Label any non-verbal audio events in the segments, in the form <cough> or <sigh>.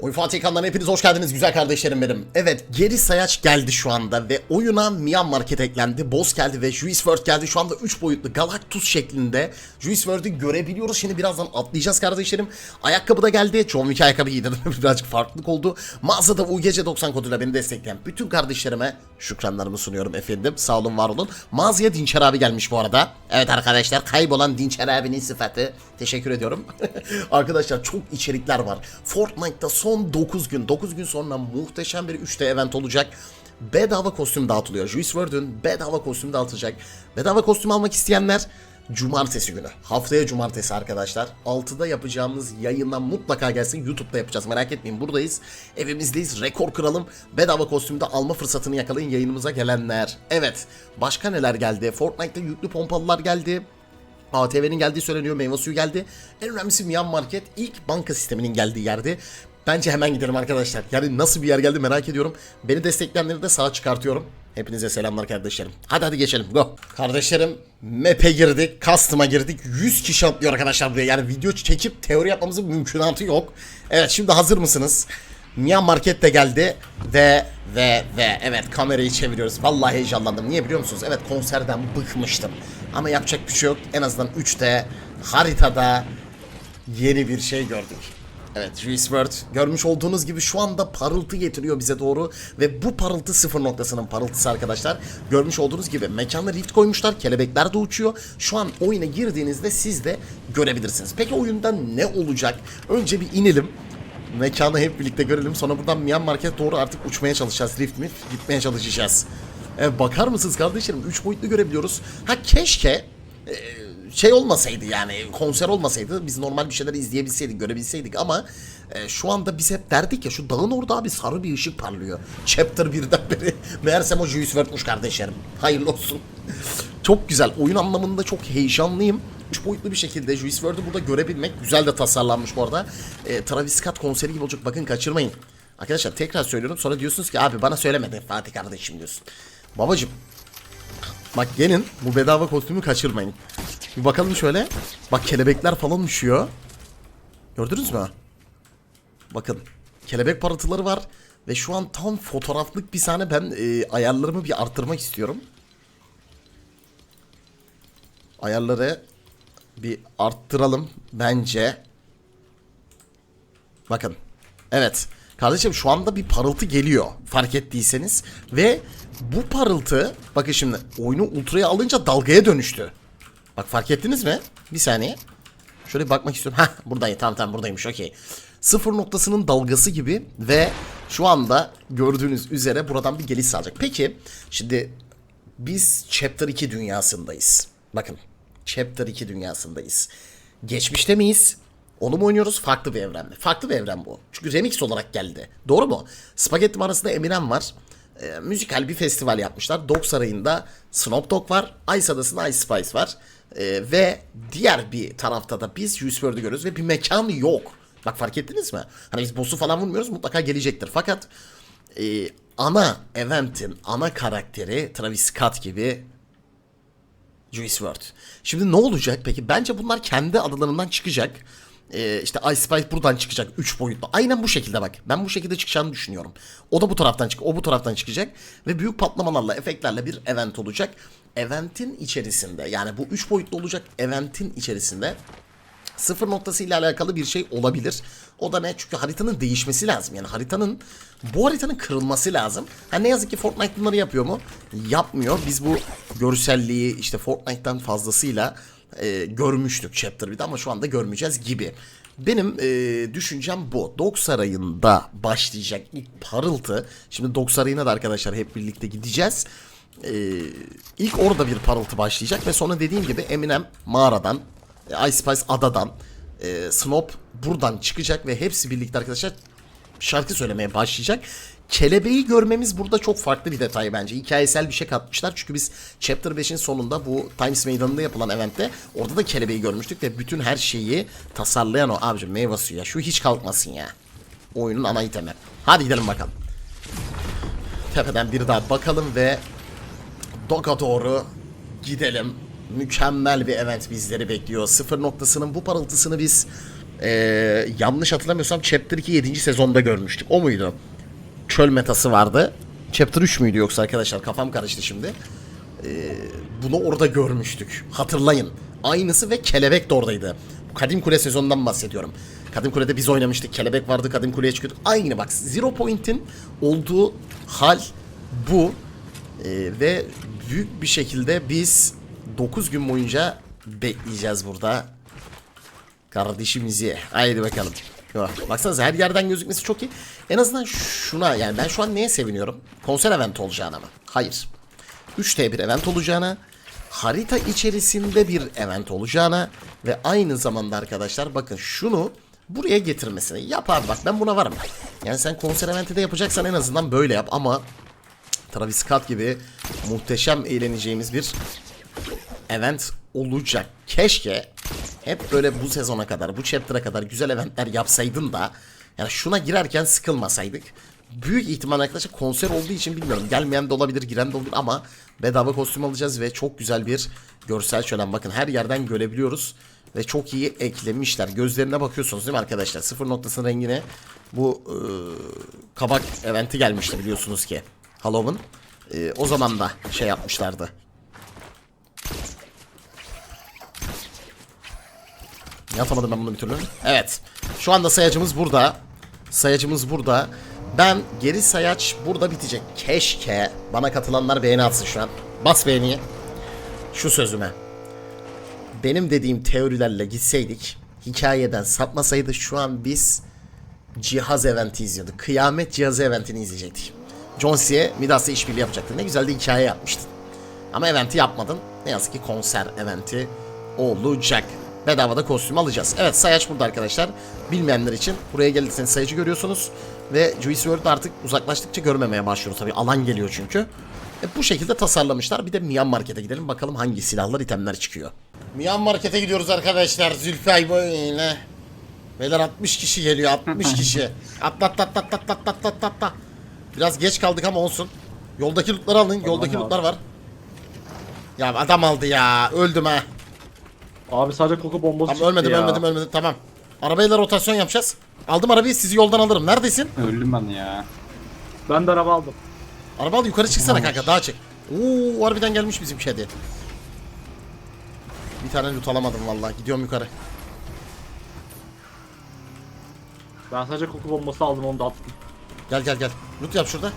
Oyun Fatih kanalına hepiniz hoş geldiniz güzel kardeşlerim benim. Evet geri sayaç geldi şu anda ve oyuna Mian Market eklendi, Boss geldi ve Juice WRLD geldi. Şu anda 3 boyutlu Galactus şeklinde Juice WRLD'ü görebiliyoruz. Şimdi birazdan atlayacağız kardeşlerim. Ayakkabı da geldi. John Wick ayakkabı giydim. <laughs> Birazcık farklılık oldu. Mağazada UGC90 koduyla beni destekleyen bütün kardeşlerime şükranlarımı sunuyorum efendim. Sağ olun var olun. Mağazaya Dinçer abi gelmiş bu arada. Evet arkadaşlar kaybolan Dinçer abinin sıfatı. Teşekkür ediyorum. <laughs> arkadaşlar çok içerikler var. Fortnite'da son 9 gün, 9 gün sonra muhteşem bir 3D event olacak. Bedava kostüm dağıtılıyor. Juice WRLD'ün bedava kostüm dağıtılacak. Bedava kostüm almak isteyenler Cumartesi günü. Haftaya cumartesi arkadaşlar. 6'da yapacağımız yayından mutlaka gelsin. YouTube'da yapacağız. Merak etmeyin buradayız. Evimizdeyiz. Rekor kıralım. Bedava kostümde alma fırsatını yakalayın yayınımıza gelenler. Evet. Başka neler geldi? Fortnite'da yüklü pompalılar geldi. ATV'nin geldiği söyleniyor. Meyve suyu geldi. En önemlisi Mian Market ilk banka sisteminin geldiği yerdi. Bence hemen gidelim arkadaşlar. Yani nasıl bir yer geldi merak ediyorum. Beni destekleyenleri de sağa çıkartıyorum. Hepinize selamlar kardeşlerim. Hadi hadi geçelim. Go. Kardeşlerim map'e girdik. Custom'a girdik. 100 kişi atlıyor arkadaşlar buraya. Yani video çekip teori yapmamızın mümkünatı yok. Evet şimdi hazır mısınız? Mian Market de geldi ve ve ve evet kamerayı çeviriyoruz. Vallahi heyecanlandım. Niye biliyor musunuz? Evet konserden bıkmıştım. Ama yapacak bir şey yok. En azından 3'te haritada yeni bir şey gördük. Evet Juice WRLD görmüş olduğunuz gibi şu anda parıltı getiriyor bize doğru ve bu parıltı sıfır noktasının parıltısı arkadaşlar. Görmüş olduğunuz gibi mekanda rift koymuşlar kelebekler de uçuyor. Şu an oyuna girdiğinizde siz de görebilirsiniz. Peki oyunda ne olacak? Önce bir inelim. Mekanı hep birlikte görelim. Sonra buradan Mian Market doğru artık uçmaya çalışacağız. Rift mi? Gitmeye çalışacağız. E, bakar mısınız kardeşlerim? 3 boyutlu görebiliyoruz. Ha keşke e, şey olmasaydı yani konser olmasaydı biz normal bir şeyler izleyebilseydik görebilseydik ama e, şu anda biz hep derdik ya şu dağın orada abi sarı bir ışık parlıyor. Chapter 1'den beri <laughs> meğersem o Juice WRLD'muş kardeşlerim. Hayırlı olsun. çok güzel oyun anlamında çok heyecanlıyım. Üç boyutlu bir şekilde Juice WRLD'ü burada görebilmek güzel de tasarlanmış bu arada. E, Travis Scott konseri gibi olacak bakın kaçırmayın. Arkadaşlar tekrar söylüyorum sonra diyorsunuz ki abi bana söylemedi Fatih kardeşim diyorsun. Babacım Bak gelin bu bedava kostümü kaçırmayın. Bir bakalım şöyle. Bak kelebekler falan uçuyor. Gördünüz mü? Bakın. Kelebek parıltıları var. Ve şu an tam fotoğraflık bir sahne ben e, ayarlarımı bir arttırmak istiyorum. Ayarları bir arttıralım bence. Bakın. Evet. Kardeşim şu anda bir parıltı geliyor. Fark ettiyseniz. Ve bu parıltı bakın şimdi oyunu ultraya alınca dalgaya dönüştü. Bak fark ettiniz mi? Bir saniye. Şöyle bir bakmak istiyorum. Hah buradayım tamam tamam buradaymış okey. Sıfır noktasının dalgası gibi ve şu anda gördüğünüz üzere buradan bir geliş sağlayacak. Peki şimdi biz Chapter 2 dünyasındayız. Bakın Chapter 2 dünyasındayız. Geçmişte miyiz? Onu mu oynuyoruz? Farklı bir evren mi? Farklı bir evren bu. Çünkü remix olarak geldi. Doğru mu? Spagetti arasında Eminem var. E, müzikal bir festival yapmışlar. Dog Sarayı'nda Snoop Dogg var. Ice Adası'nda Ice Spice var. E, ve diğer bir tarafta da biz Juice WRLD'ü görüyoruz ve bir mekan yok. Bak fark ettiniz mi? Hani biz boss'u falan vurmuyoruz mutlaka gelecektir. Fakat e, ana eventin ana karakteri Travis Scott gibi Juice WRLD. Şimdi ne olacak peki? Bence bunlar kendi adalarından çıkacak. Ee, işte Ice Spice buradan çıkacak 3 boyutlu. Aynen bu şekilde bak. Ben bu şekilde çıkacağını düşünüyorum. O da bu taraftan çık, o bu taraftan çıkacak ve büyük patlamalarla, efektlerle bir event olacak. Eventin içerisinde yani bu 3 boyutlu olacak eventin içerisinde sıfır noktası ile alakalı bir şey olabilir. O da ne? Çünkü haritanın değişmesi lazım. Yani haritanın bu haritanın kırılması lazım. Ha ne yazık ki Fortnite bunları yapıyor mu? Yapmıyor. Biz bu görselliği işte Fortnite'tan fazlasıyla e, görmüştük Chapter 1'de ama şu anda görmeyeceğiz gibi. Benim e, düşüncem bu. Dog Sarayı'nda başlayacak ilk parıltı. Şimdi Dog Sarayı'na da arkadaşlar hep birlikte gideceğiz. E, ilk orada bir parıltı başlayacak ve sonra dediğim gibi Eminem mağaradan, e, Ice Spice adadan, e, Snoop buradan çıkacak ve hepsi birlikte arkadaşlar şarkı söylemeye başlayacak. Kelebeği görmemiz burada çok farklı bir detay bence. Hikayesel bir şey katmışlar. Çünkü biz Chapter 5'in sonunda bu Times Meydanı'nda yapılan eventte orada da kelebeği görmüştük ve bütün her şeyi tasarlayan o abicim meyve suyu ya. Şu hiç kalkmasın ya. Oyunun ana itemi. Hadi gidelim bakalım. Tepeden bir daha bakalım ve Doga doğru gidelim. Mükemmel bir event bizleri bekliyor. Sıfır noktasının bu parıltısını biz Ee, yanlış hatırlamıyorsam Chapter 2 7. sezonda görmüştük. O muydu? Çöl metası vardı. Chapter 3 müydü yoksa arkadaşlar? Kafam karıştı şimdi. Ee, bunu orada görmüştük. Hatırlayın. Aynısı ve kelebek de oradaydı. Kadim Kule sezonundan bahsediyorum. Kadim Kule'de biz oynamıştık. Kelebek vardı. Kadim Kule'ye çıkıyorduk. Aynı bak. Zero Point'in olduğu hal bu. Ee, ve büyük bir şekilde biz 9 gün boyunca bekleyeceğiz burada. Kardeşimizi. Haydi bakalım. Yo, Baksanıza her yerden gözükmesi çok iyi. En azından şuna yani ben şu an neye seviniyorum? Konser event olacağına mı? Hayır. 3T bir event olacağına, harita içerisinde bir event olacağına ve aynı zamanda arkadaşlar bakın şunu buraya getirmesini yap abi bak ben buna varım. Yani sen konser eventi de yapacaksan en azından böyle yap ama Travis Scott gibi muhteşem eğleneceğimiz bir event olacak. Keşke hep böyle bu sezona kadar, bu chapter'a kadar güzel eventler yapsaydın da yani şuna girerken sıkılmasaydık. Büyük ihtimal arkadaşlar konser olduğu için bilmiyorum. Gelmeyen de olabilir, giren de olabilir ama bedava kostüm alacağız ve çok güzel bir görsel şölen. Bakın her yerden görebiliyoruz ve çok iyi eklemişler. Gözlerine bakıyorsunuz değil mi arkadaşlar? Sıfır noktasının rengine bu e, kabak eventi gelmişti biliyorsunuz ki. Halloween. E, o zaman da şey yapmışlardı. Yatamadım ben bunu bir türlü. Evet. Şu anda sayacımız burada. Sayacımız burada. Ben geri sayaç burada bitecek. Keşke bana katılanlar beğeni atsın şu an. Bas beğeniyi. Şu sözüme. Benim dediğim teorilerle gitseydik, hikayeden sapmasaydı şu an biz cihaz eventi izliyorduk. Kıyamet cihazı eventini izleyecektik. John Cena Midas'la işbirliği yapacaktı. Ne güzel de hikaye yapmıştın. Ama eventi yapmadın. Ne yazık ki konser eventi olacak. Bedavada kostüm alacağız. Evet sayaç burada arkadaşlar. Bilmeyenler için buraya geldiyseniz sayacı görüyorsunuz. Ve Juice WRLD'de artık uzaklaştıkça görmemeye başlıyoruz tabii. Alan geliyor çünkü. E, bu şekilde tasarlamışlar. Bir de Miyan Market'e gidelim. Bakalım hangi silahlar, itemler çıkıyor. Miyan Market'e gidiyoruz arkadaşlar. Zülfü ile. Beyler 60 kişi geliyor. 60 <laughs> kişi. Atla atla atla atla atla atla atla atla. Biraz geç kaldık ama olsun. Yoldaki lootları alın. Yoldaki lootlar var. Ya adam aldı ya. Öldüm ha. Abi sadece koku bombası Tamam çıktı ölmedim ya. ölmedim ölmedim tamam. Arabayla rotasyon yapacağız. Aldım arabayı sizi yoldan alırım. Neredesin? Öldüm ben ya. Ben de araba aldım. Araba al yukarı çıksana kanka daha çık. Oo harbiden gelmiş bizim kedi. Bir tane loot alamadım vallahi. Gidiyorum yukarı. Ben sadece koku bombası aldım onu da attım. Gel gel gel. Loot yap şurada.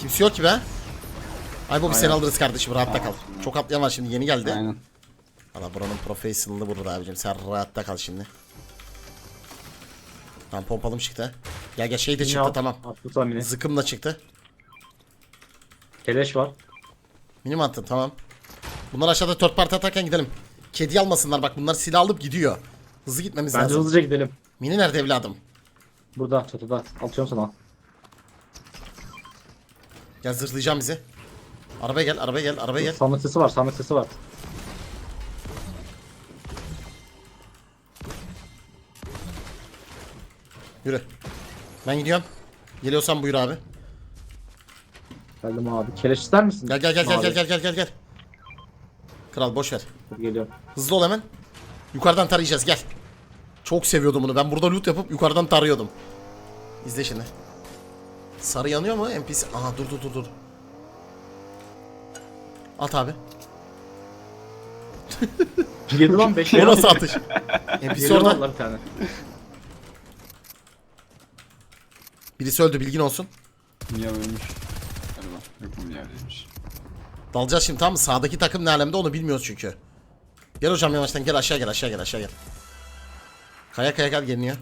Kimse yok ki be. Ay bu biz seni Aynen. alırız kardeşim rahatta kal. Çok atlayan var şimdi yeni geldi. Aynen. Valla buranın professional'ı burada abicim. Sen rahatta kal şimdi. Tamam pompalım çıktı. Gel gel şey de çıktı Yine tamam. Attı. Zıkım da çıktı. Keleş var. Minim attın tamam. Bunlar aşağıda third party atarken gidelim. Kedi almasınlar bak bunlar silah alıp gidiyor. Hızlı gitmemiz Bence lazım. hızlıca gidelim. Mini nerede evladım? Burada çatıda. Atıyorum sana. Gel zırhlayacağım bizi. Arabaya gel, arabaya gel, arabaya gel. Samet sesi var. Samet sesi var. Yürü. Ben gidiyorum. Geliyorsan buyur abi. Geldim abi. Keleş ister misin? Gel gel gel gel Abi, gel gel gel gel gel. Kral boş ver. dur Geliyorum. Hızlı ol hemen. Yukarıdan tarayacağız gel. Çok seviyordum bunu. Ben burada loot yapıp yukarıdan tarıyordum. İzle şimdi. Sarı yanıyor mu NPC? Aha dur dur dur dur. At abi. Yedi lan 5 <laughs> O nasıl atış? NPC orada. bir tane. Birisi öldü bilgin olsun. Niye ölmüş? Galiba. Yok mu niye ölmüş? Dalacağız şimdi tamam mı? Sağdaki takım ne alemde onu bilmiyoruz çünkü. Gel hocam yavaştan gel aşağı gel aşağı gel aşağı gel. Kaya kaya gel geliniyor.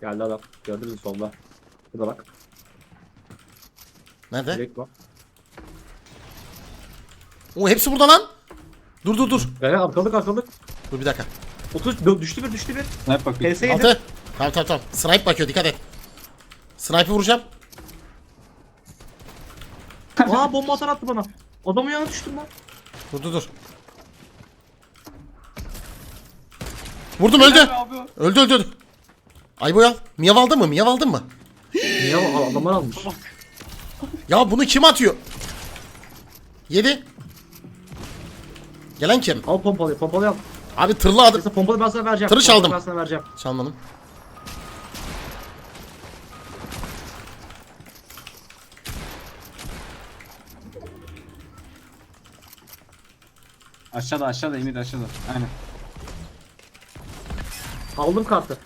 Geldi adam. Gördünüz mü solda? Burada bak. Nerede? Direkt bak. Oo hepsi burada lan. Dur dur dur. Gel arkalık arkalık. Dur bir dakika. 30 dö- düştü bir düştü bir. Snipe bakıyor. PS yedi. Altı. Tamam tamam tamam. Snipe bakıyor dikkat et. Snipe vuracağım. <laughs> Aa bomba atar attı bana. Adamın yanına düştüm lan. Dur dur dur. Vurdum öldü. Öldü öldü öldü. Ay boyal. Miyav aldın mı? Miyav aldın mı? Niye al- adamlar almış? Ya bunu kim atıyor? Yedi. Gelen kim? Al pompalıyı pompalıyı al. Abi tırlı adım. Neyse pompalı ben sana vereceğim. Tırı Pompalı çaldım. Ben sana vereceğim. Çalmadım. Aşağıda aşağıda Emir aşağıda. Aynen. Aldım kartı.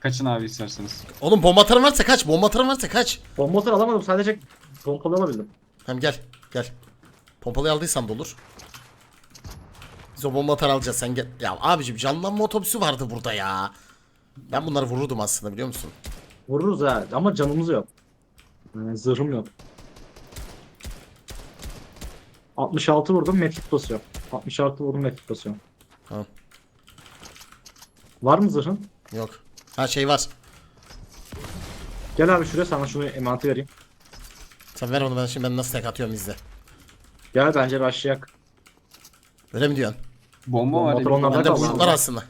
Kaçın abi isterseniz. Oğlum bomba atarın varsa kaç. Bomba atarın varsa kaç. Bomba alamadım sadece pompalı alabildim. Hem gel. Gel. Pompalıyı aldıysan da olur. Biz o bomba atar alacağız sen gel. Ya abicim canlanma otobüsü vardı burada ya. Ben bunları vururdum aslında biliyor musun? Vururuz ha ama canımız yok. Yani zırhım yok. 66 vurdum mekik basıyor. 66 vurdum mekik. Tamam. Var mı zırhın? Yok. Ha şey var. Gel abi şuraya sana şunu emaneti vereyim. Sen ver onu ben şimdi ben nasıl tek atıyorum izle. Gel bence başlayak. Öyle mi diyorsun? Bomba var. Motor Emir. onlarda Bende bulut var aslında.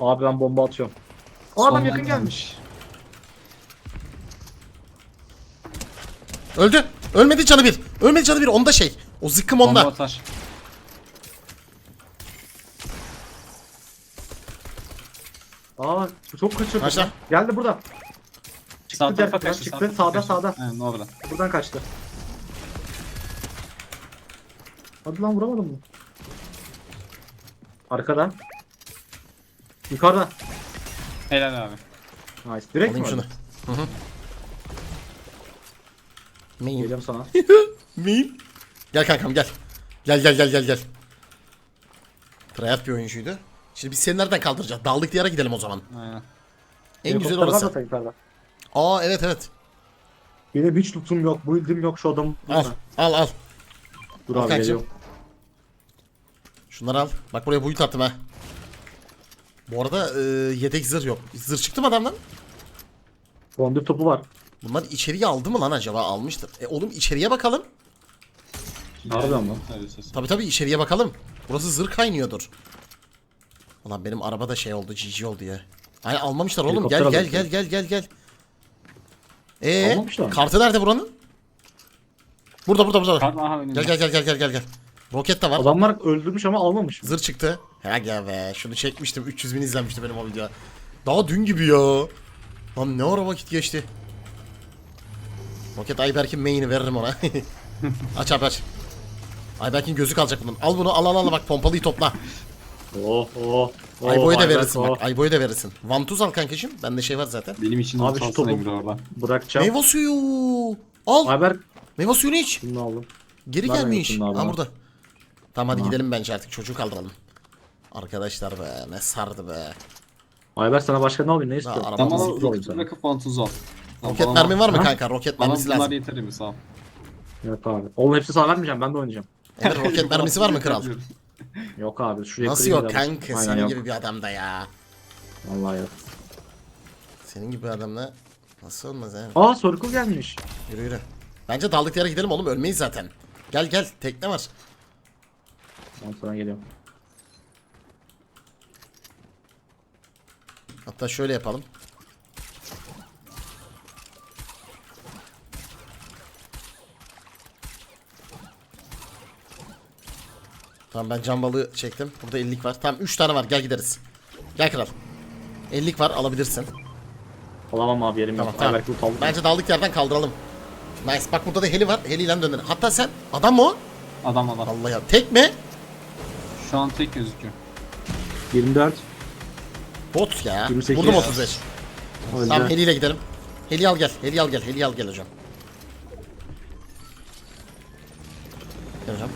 Abi ben bomba atıyorum. Aa adam yakın gelmiş. Öldü. Ölmedi canı bir. Ölmedi canı bir. Onda şey. O zıkkım Bomba onda. atar. Aa çok kaçırdı. Kaçta? lan. Geldi burada. Çıktı Sağ tarafa kaçtı. çıktı. sağ Sağda sağda. kaçtı. Aynen orada. Buradan kaçtı. Hadi lan vuramadım mı? Arkada. Yukarıda. Helal abi. Nice. Direkt Alayım mi? şunu. Hı hı. Main. Geliyorum sana. <laughs> Main. Gel kankam gel. Gel gel gel gel gel. Tryout bir oyuncuydu. Şimdi biz seni nereden kaldıracağız? Dağlık diyara gidelim o zaman. Aynen. En güzel orası. Aa evet evet. Benim hiç lootum yok, build'im yok şu adam. Al al al. Dur Al abi geliyorum. Şunları al. Bak buraya boyut attım ha. Bu arada e, yedek zırh yok. Zırh çıktı mı adamdan? Bondür topu var. Bunlar içeriye aldı mı lan acaba? Almıştır. E oğlum içeriye bakalım. Harbiden mi? Tabi tabi içeriye bakalım. Burası zırh kaynıyordur. Ulan benim araba da şey oldu, GG oldu ya. Ay almamışlar oğlum. Helikopter Gel gel gel gel gel gel. Ee, Almamışlar mı? kartı nerede buranın? Burada burada burada. Kart aha önünde. Gel gel gel gel gel gel gel. Roket de var. Adamlar öldürmüş ama almamış. Zırh çıktı. He gel be. Şunu çekmiştim. 300 bin izlenmişti benim o video. Daha dün gibi ya. Lan ne ara vakit geçti. Roket Ayberk'in main'i veririm ona. <laughs> aç abi aç. Ayberk'in gözü kalacak bunun. Al bunu al al al bak pompalıyı topla. Oh oh. oh Ayboy'a da Ayberk, verirsin oh. bak. Ayboy'a da verirsin. Vantuz al kankacığım. Bende şey var zaten. Benim için Abi abi şu topu- Emir orada. Bırakacağım. Meyve suyu. Al. Ayberk Meyve suyunu iç. bunu aldım. Geri Ver gelmiş. Ha burada. Tamam hadi Tamam. gidelim bence artık. Çocuğu kaldıralım. Arkadaşlar be ne sardı be. Ayberk sana başka ne alayım ne istiyorsun? bana Tamam, alayım roket sana. bırakıp vantuz al. Roket mermin var mı Ha? kanka? Roket Bana mermisi bunlar lazım. yeter mi sağ ol. Yok abi. Oğlum hepsi sana vermeyeceğim ben de oynayacağım. Emir roket mermisi var mı kral? Yok abi şuraya Nasıl kırayım yok kanka? Aynen Senin yok. gibi bir adamda ya. Vallahi yok. Senin gibi bir adamla nasıl olmaz ha? Aa Circle gelmiş. Yürü yürü. Bence dağlık yere gidelim oğlum ölmeyiz zaten. Gel gel tekne var. Ben sana geliyorum. Hatta şöyle yapalım. Tamam ben can balığı çektim. Burada 50'lik var. Tamam 3 tane var gel gideriz. Gel kral. 50'lik var alabilirsin. Alamam abi yerim Tamam yok. tamam. Aldım. Bence dağlık yerden kaldıralım. Nice. Bak burada da heli var. Heliyle dönelim. Hatta sen adam mı o? Adam adam. Allah ya. Tek mi? Şu an tek gözüküyor. 24. Bot ya. 28. Vurdum 35. Öldü. Tamam heliyle gidelim. Heli al gel. Heli al gel. Heli al gel hocam. Gel hocam.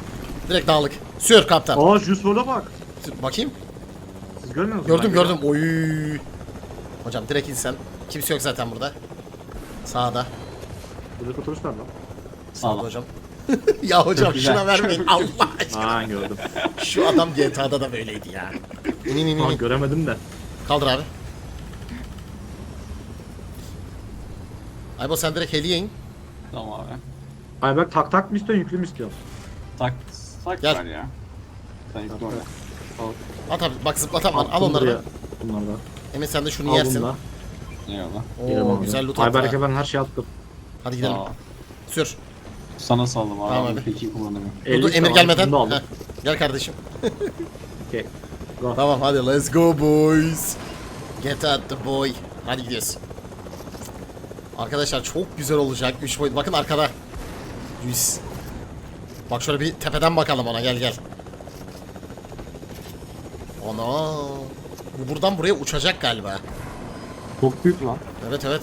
Direkt dağlık. Sür kaptan. Aa Juice WRLD'a bak. Sür. Bakayım. Siz görmüyor musunuz? Gördüm gördüm. Oy. Hocam direkt insan. Kimse yok zaten burada. Sağda. Burada otobüs var lan. Sağda hocam. <laughs> ya hocam güzel. şuna vermeyin <laughs> Allah aşkına. Aa gördüm. Şu adam GTA'da da böyleydi ya. İn in in Aa in. göremedim de. Kaldır abi. Aybo sen direkt heliye in. Tamam abi. Ayberk tak tak mı istiyorsun yüklü mü istiyorsun? Tak. Tak Gel. ya. Sen yükle. At abi bak zıplatan var. Al onları. da. Bunları da. Emin sen de şunu Al yersin. bunu da. Eyvallah. Yerim Oo abi. güzel loot attı. Ayberk'e ha. ben her şeyi attım. Hadi gidelim. Ol. Sür. Sana saldım abi. Tamam abi. Peki kullanamıyorum. Dur 50 dur Emir gelmeden. bunu da aldım. Heh, Gel kardeşim. <laughs> Okey. Go. Tamam hadi let's go boys. Get at the boy. Hadi gidiyoruz. Arkadaşlar çok güzel olacak 3 boyut. Bakın arkada. Yüz. Bak şöyle bir tepeden bakalım ona gel gel. Ana. Bu buradan buraya uçacak galiba. Çok büyük lan. Evet evet.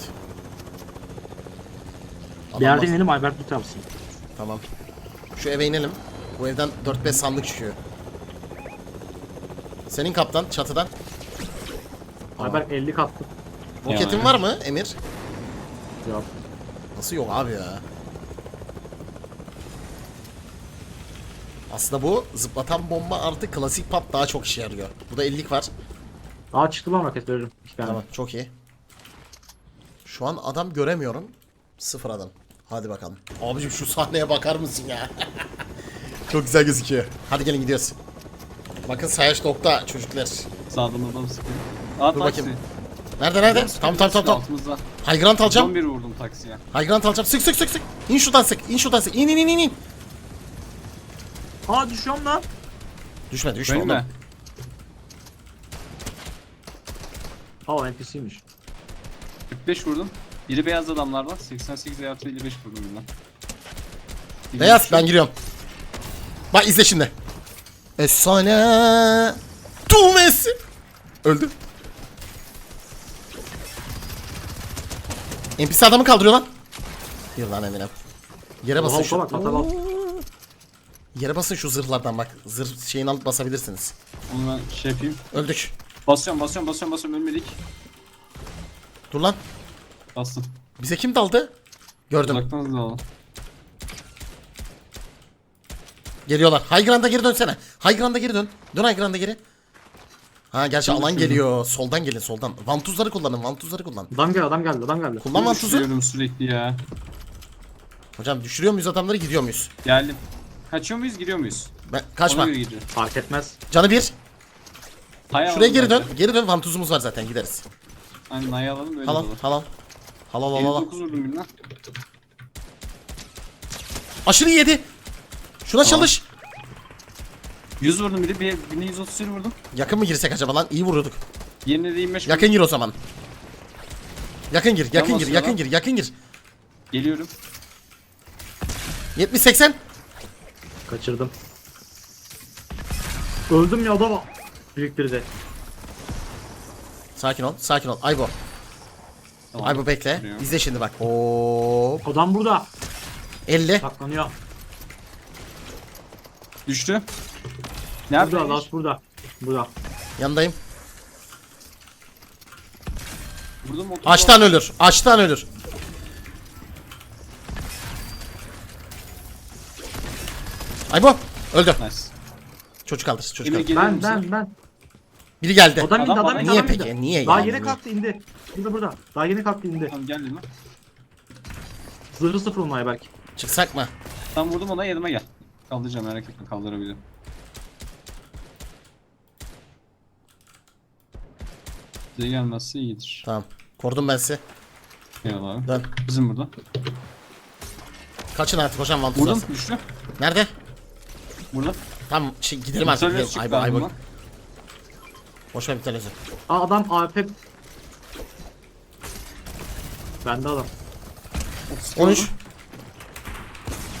Bir yerde Adam bas- inelim Albert tutar mısın? Tamam. Şu eve inelim. Bu evden 4-5 sandık çıkıyor. Senin kaptan çatıdan. Albert 50 kattı. Roketin Yani. var mı Emir? Yok. Nasıl yok abi ya? Aslında bu zıplatan bomba artı klasik pop daha çok işe yarıyor. Bu da 50'lik var. Aa çıktı lan roket veririm. İki tane. Tamam çok iyi. Şu an adam göremiyorum. Sıfır adam. Hadi bakalım. Abicim şu sahneye bakar mısın ya? <laughs> çok güzel gözüküyor. Hadi gelin gidiyoruz. Bakın sayaç nokta çocuklar. Sağdan adam sıkıyor. Aa Dur taksi. bakayım. Nerede nerede? Tamam tamam tamam. tamam. Altımızda. High ground alacağım. Son biri vurdum taksiye. High ground alacağım. Sık sık sık sık. İn şuradan sık. İn şuradan sık. İn in in in in. Aa düşüyorum lan. Düşme düşme Benim oğlum. Aa NPC'ymiş. 45 vurdum. Biri beyaz adamlar var. 88 artı 55 vurdum bundan. Beyaz ben giriyorum. Bak izle şimdi. Efsane. Tu Messi. Öldü. NPC adamı kaldırıyor lan. Yıl lan Eminem. Yere basın Oha, şu. bak, atar al. Yere basın şu zırhlardan bak. Zırh şeyini alıp basabilirsiniz. Onu ben şey yapayım. Öldük. Basıyorum basıyorum basıyorum basıyorum ölmedik. Dur lan. Bastım. Bize kim daldı? Gördüm. Uzaktan hızlı alalım. Geliyorlar. High ground'a geri dönsene. High ground'a geri dön. Dön high ground'a geri. Ha gerçi alan geliyor. Soldan gelin soldan. Vantuzları kullanın. Vantuzları kullan. Adam geldi adam geldi adam geldi. Kullan vantuzu. Düşürüyorum sürekli ya. Hocam düşürüyor muyuz adamları gidiyor muyuz? Geldim. Kaçıyor muyuz gidiyor muyuz? Ben, kaçma. Ona göre gidiyor. Fark etmez. Canı bir. Hay Şuraya alalım geri dön. bence. Geri dön. Vantuzumuz var zaten gideriz. Aynen hay alalım böyle Halal olur. halal. Halal halal halal. 59 vurdum birine. Aşırı yedi. Şuna Tamam. çalış. 100 vurdum biri. Bir, birine 130 vurdum. Yakın mı girsek acaba lan? İyi vuruyorduk. Yerine de 25 Yakın gir o zaman. Yakın gir, yakın Tamam, gir, yakın gir, yakın gir. Geliyorum. 70 80. Kaçırdım. Öldüm ya adama. Biriktirdi. Sakin ol, sakin ol. Aybo. Tamam. Aybo bekle. Duruyor. İzle şimdi bak. Hop. Adam burada. 50. Saklanıyor. Düştü. Nerede? Burada last burada. Burada. Yanındayım. Vurdum 30 Açtan ölür. Açtan ölür. Aybo. Öldü. Nice. Çocuk kaldır, çocuk Emir Ben ben ben. Biri geldi. Adam indi Adam indi Niye adam peki? indi. Niye Daha yani? yeni kalktı indi. Burada burada. Daha yeni kalktı indi. Tamam geldim lan. Zırhı sıfır olmaya belki. Çıksak mı? Tam vurdum ona yanıma gel. Kaldıracağım merak etme kaldırabilirim. Bize gelmezse iyidir. Tamam. Korudum ben sizi. Eyvallah abi. Dön. Bizim burada. Kaçın artık hocam vantuz Vurdum lazım. düştü. Nerede? Burada. Tamam şey, gidelim artık. Gidelim. Aybo, Aybo. ağzımdan. Boş ver bir tane özür. Aa adam AWP. Bende adam. 13.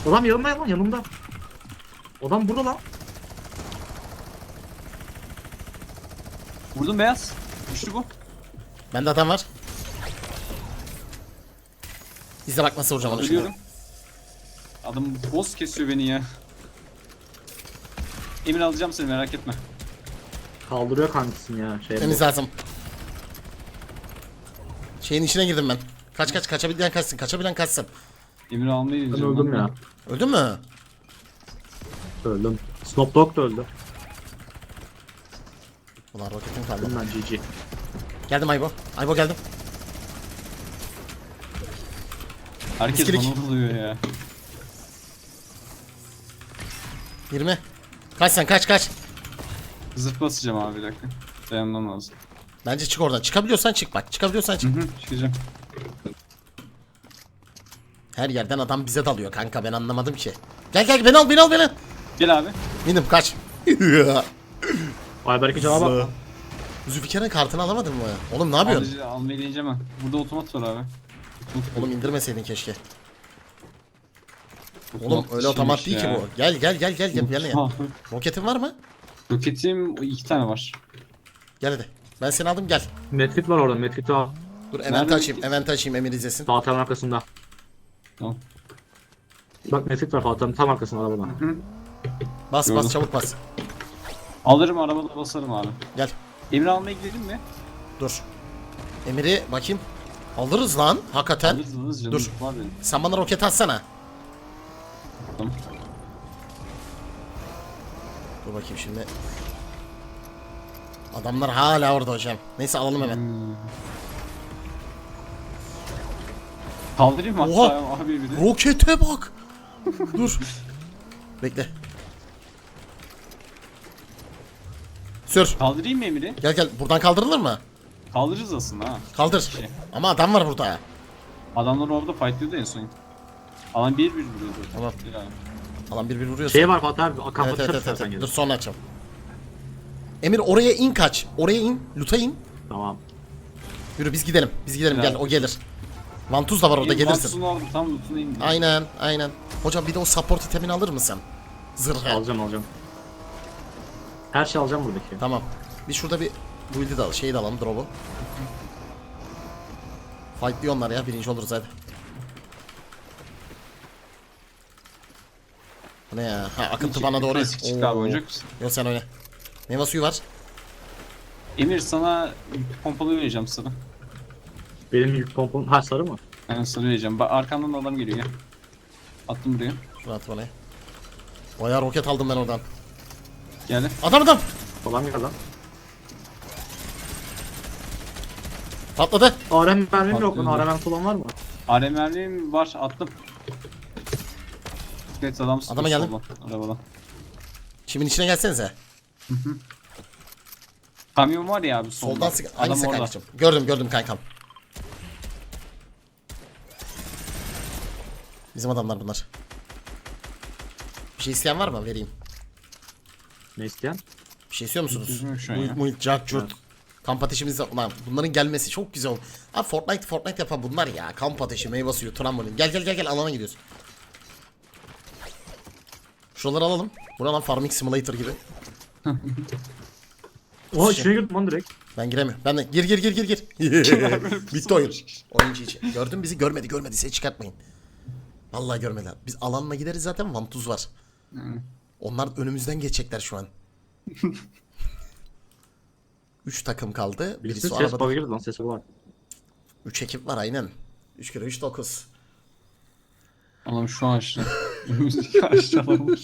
Adam yanımda lan yanımda. Adam burada lan. Vurdum beyaz. Düştü bu. Bende adam var. İzle bak nasıl vuracağım onu şimdi. Ölüyorum. Adam boss kesiyor beni ya. Emin alacağım seni merak etme. Kaldırıyor kankasını ya. Şey Temiz lazım. Şeyin içine girdim ben. Kaç kaç kaçabilen kaçsın kaçabilen kaçsın. Emir almayı Ben öldüm ya. Öldün mü? Öldüm. Snoop Dogg da öldü. Ulan roketim kaldı. Öldüm ben GG. Geldim Aybo. Aybo geldim. Herkes İskilik. bana oluyor ya. 20. Kaç sen kaç kaç. Zırh basacağım abi bir dakika. Dayanmam lazım. Bence çık oradan. Çıkabiliyorsan çık bak. Çıkabiliyorsan Hı çık. hı çıkacağım. Her yerden adam bize dalıyor kanka ben anlamadım ki. Gel gel beni al beni al beni. Gel abi. Mindim kaç. Ayberk'e cevap atma. Zülfikar'ın kartını alamadın mı? Oğlum ne yapıyorsun? Alıcı almayı deneyeceğim ben. Burada otomat var abi. Oğlum indirmeseydin keşke. Oğlum öyle otomat değil ki bu. Gel gel gel gel gel gel ya. Roketin var mı? Roketim iki tane var. Gel hadi. Ben seni aldım gel. Medkit var orada. Medkit'i al. Dur event açayım. Event açayım Emir izlesin. Fatih'in arkasında. Tamam. Bak Medkit var Fatih'in tam arkasında arabadan. Bas bas çabuk bas. Alırım arabada basarım abi. Gel. Emir almaya gidelim mi? Dur. Emir'i bakayım. Alırız lan hakikaten. Alırız alırız canım. Dur. Var benim. Sen bana roket atsana. Tamam. Dur bakayım şimdi. Adamlar hala orada hocam. Neyse alalım hemen. Kaldırayım mı Oha! abi bir de? Rokete bak. <laughs> Dur. Bekle. Sür. Kaldırayım mı Emir'i? Gel gel. Buradan kaldırılır mı? Kaldırırız aslında ha. Kaldır. Şey. Ama adam var burada. Adamlar orada fightlıyordu en son. Alan bir bir vuruyordu. Tamam. Bir abi. Alan bir bir vuruyorsa. Şey var Fatih abi. evet, Kapatırsan evet, evet, evet. geri. Dur sonra açacağım. Emir oraya in kaç. Oraya in. Luta in. Tamam. Yürü biz gidelim. Biz gidelim Gel gel o gelir. Vantuz da var orada İn, gelirsin. Vantuz'un orada tam lootuna indi. Aynen aynen. Hocam bir de o support itemini alır mısın? Zırhı. Alacağım alacağım. Her şey alacağım buradaki. Tamam. Bir şurada bir build'i de al. Şeyi de alalım drop'u. Fightlıyor onlar ya. Birinci oluruz hadi. Ne ya? Ha akıntı bana doğru. Klasik çıktı abi Oo. oynayacak mısın? Yok sen oyna. Meyve suyu var. Emir sana pompalı vereceğim sana. Benim yük pompon... Ha sarı mı? Yani sarı vereceğim. Bak arkamdan da adam geliyor ya. Attım buraya. Şunu at bana. Bayağı roket aldım ben oradan. Geldi. Adam adam. Falan geldi lan. Patladı. ARM mermim yok lan. Patladı. ARM falan var mı? ARM'lim var attım. Evet adam sıkıyor Adama geldim. soldan, Arabadan. Kimin içine gelsenize. Kamyon var ya abi soldan. Soldan sık. Adam Hangisi orada. kankacım? Gördüm gördüm kankam. Bizim adamlar bunlar. Bir şey isteyen var mı? Vereyim. Ne isteyen? Bir şey istiyor musunuz? Üzgünüm şu an Muhit ya. muhit cart curt. Kamp ateşimizde ulan bunların gelmesi çok güzel oldu. Abi Fortnite Fortnite yapan bunlar ya. Kamp ateşi, meyve suyu, trambolin. Gel gel gel gel alana gidiyoruz. Şuraları alalım. Buradan Farming Simulator gibi. <laughs> Oha içine girdim lan direkt. Ben giremiyorum. Ben de gir gir gir gir gir. <laughs> Bitti oyun. Oyuncu için. Gördün bizi görmedi görmedi ses çıkartmayın. Vallahi görmediler. Biz alanla gideriz zaten vantuz var. Onlar önümüzden geçecekler şu an. <laughs> Üç takım kaldı. Birisi Birisi ses arabada. bug'a girdi lan sesi var. Üç ekip var aynen. 3 kere 3 9. Adam şu an işte. <laughs> Adam var.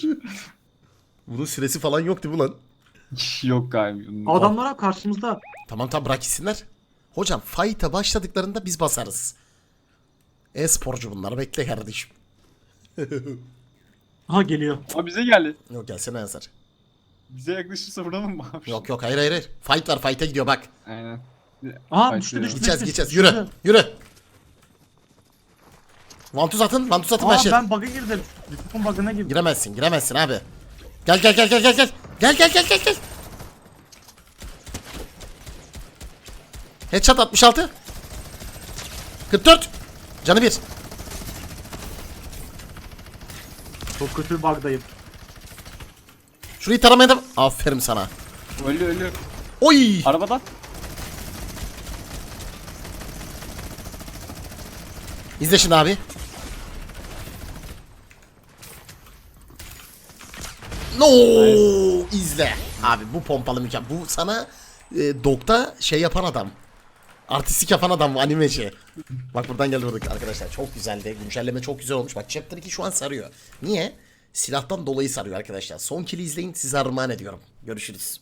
Bunun süresi falan yok değil mi lan? Yok galiba. Adamlar abi karşımızda. Tamam tamam bırak gitsinler. Hocam fight'a başladıklarında biz basarız. E-sporcu bunlar bekle kardeşim. Ha geliyor. Abi bize geldi. Yok gelsene yazar. Bize yaklaşırsa vuralım mı abi? Yok yok hayır hayır hayır. Fight var fight'a gidiyor bak. Aynen. Aha Fight düştü diyor. düştü. Gideceğiz gideceğiz yürü yürü. Vantuz atın vantuz atın ben Aa şey. ben bug'a girdim. Mikrofon bug'ına girdim. Giremezsin giremezsin abi. Gel gel gel gel gel gel. Gel gel gel gel gel. Headshot 66. 44. Canı bir. Çok kötü bir bug'dayım. Şurayı taramaya da... Aferin sana. Öldü öldü. Oy. Arabadan. İzle şimdi abi. No izle. Abi bu pompalı mükemmel. Bu sana e, dokta şey yapan adam. Artistik yapan adam bu animeci. Bak buradan geliyorduk arkadaşlar. Çok güzeldi. Güncelleme çok güzel olmuş. Bak Chapter 2 şu an sarıyor. Niye? Silahtan dolayı sarıyor arkadaşlar. Son kili izleyin size armağan ediyorum. Görüşürüz.